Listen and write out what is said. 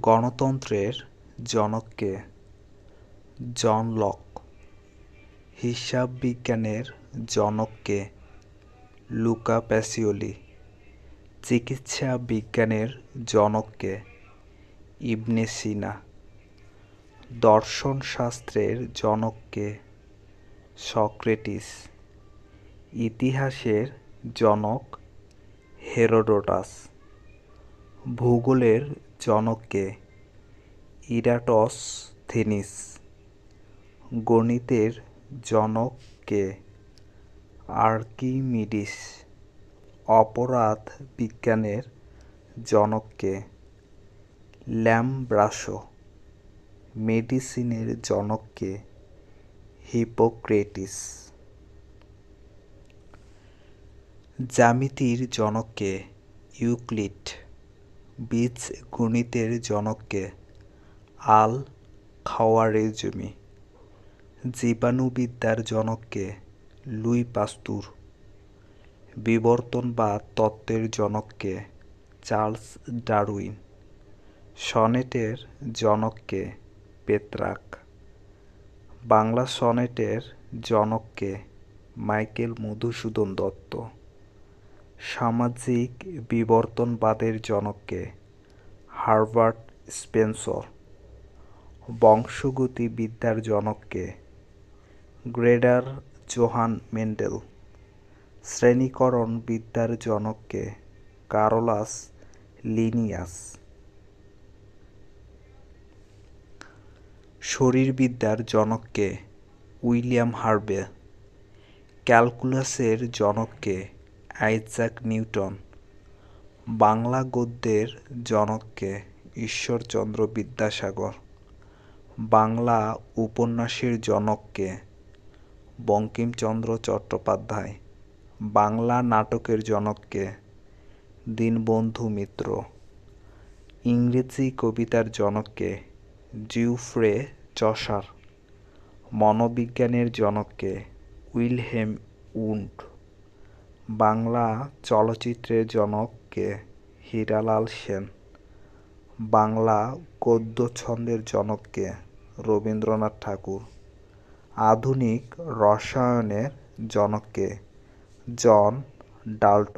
গণতন্ত্রের জনক কে John Locke, হিসাব বিজ্ঞানের জনক কে লুকা প্যাসিওলি, চিকিৎসা বিজ্ঞানের জনক কে ইবনে সিনা, দর্শন শাস্ত্রের জনক কে সক্রেটিস, ইতিহাসের জনক হেরোডোটাস। ভূগোলের জনককে ইরাটসথেনিস, গণিতের জনককে আর্কিমিডিস, অপরাধ বিজ্ঞানের জনককে ল্যামব্রাসো, মেডিসিনের জনককে হিপোক্রেটিস। জ্যামিতির জনককে ইউক্লিড। বীজগণিতের জনককে আল খাওয়ারেজমি জীবাণুবিদ্যার জনককে লুই পাস্তুর। বিবর্তনবাদ তত্ত্বের জনককে চার্লস ডারউইন। সনেটের জনককে পেত্রাক। বাংলা সনেটের জনককে মাইকেল মধুসূদন দত্ত। সামাজিক বিবর্তনবাদের জনককে হারবার্ট স্পেন্সর বংশগতি বিদ্যার জনককে গ্রেডার জোহান মেন্ডেল শ্রেণীকরণ বিদ্যার জনককে কারোলাস লিনিয়াস শরীরবিদ্যার জনককে উইলিয়াম হার্বে, ক্যালকুলাসের জনককে আইজাক নিউটন। বাংলা গদ্যের জনককে ঈশ্বরচন্দ্র বিদ্যাসাগর। বাংলা উপন্যাসের জনককে বঙ্কিমচন্দ্র চট্টোপাধ্যায়। বাংলা নাটকের জনককে দীনবন্ধু মিত্র। ইংরেজি কবিতার জনককে জিউফ্রে চসার মনোবিজ্ঞানের জনককে উইলহেম উন্ড বাংলা চলচ্চিত্রের জনককে হীরালাল সেন। বাংলা গদ্য ছন্দের জনককে রবীন্দ্রনাথ ঠাকুর। আধুনিক রসায়নের জনককে জন ডাল্টন।